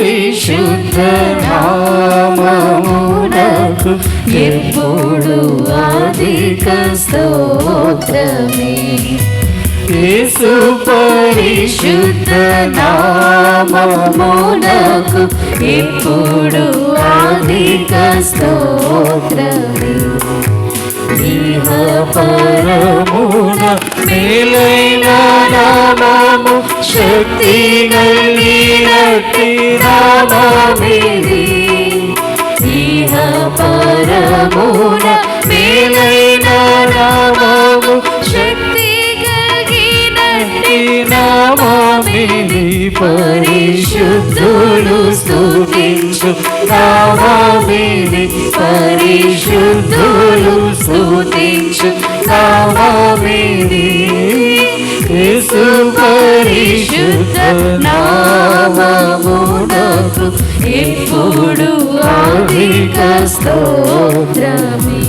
పరిశుద్ధ నామమునకు ఎప్పుడు అధిక స్తోత్రమే. యేసు పరిశుద్ధ నామమునకు ఎప్పుడు అధిక స్తోత్రమే. ఇహ పరమున మేలైన నామము శక్తి గలినట్టి నామమిది ఇహ పరమున మేలైన నామము శక్తి కలిగినట్టి నామమిది. పరిశుద్ధులు స్తుతించు. నామమిది పరిశుద్ధులు స్తుతించు. నామమిది యేసు పరిశుద్ధ నామమునకు ఇప్పుడు అధిక స్తోత్రమే.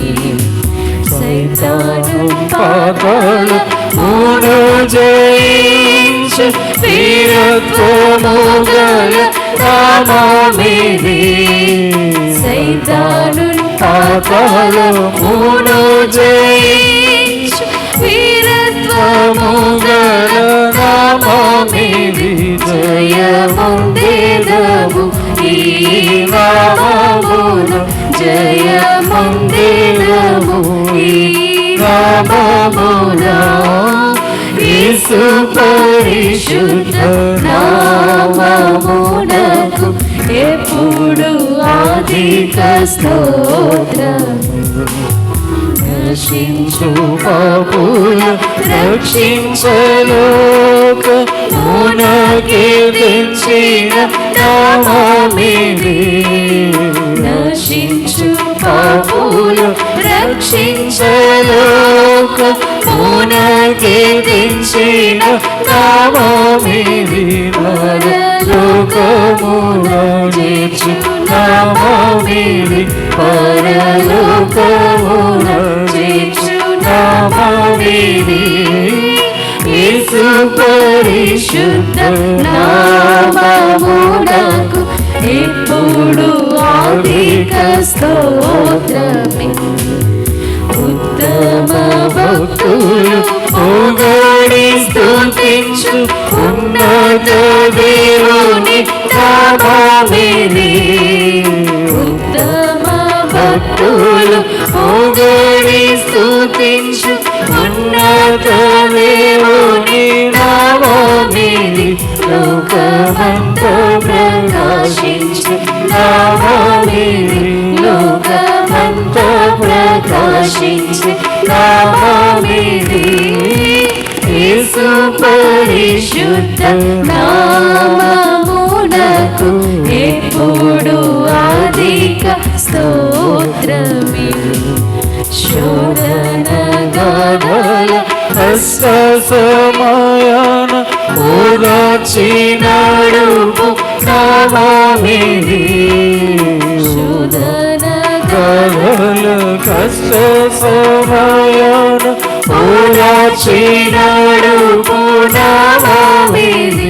సైతాను పాపాలు మూడు జయించు వీరత్వము గల నామమిది సైతాను పాపాలు మూడు జయించు వీరత్వము పరిశుద్ధ నామమునకు ఎప్పుడు అధిక స్తోత్రము రక్షించు పాపుల రక్షించలోక మునకే తెంచిన నామమిది తెంచిన నామమిది పరలోకమున చేర్చు నామమిది పరలోకమున చేర్చు నామమిది యేసు పరిశుద్ధ ప్రకాశించు నామమిది. యేసు పరిశుద్ధ నామమునకు ఎప్పుడు అధిక స్తోత్రమే. శోధన హస్త సమయాన ఓదాచినాడు నామమిది శోధన గానల కష్ట సమయాన ఓదాచినాడు నామమిది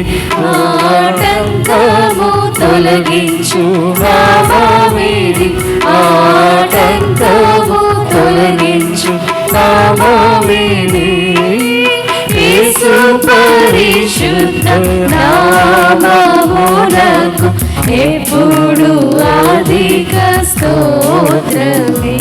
ఆటంకము తొలగించు నామమిది ఆటంకము తొలగించు నామమిది యేసు పరిశుద్ధ నామమునకు ఎప్పుడు అధిక స్తోత్రమే.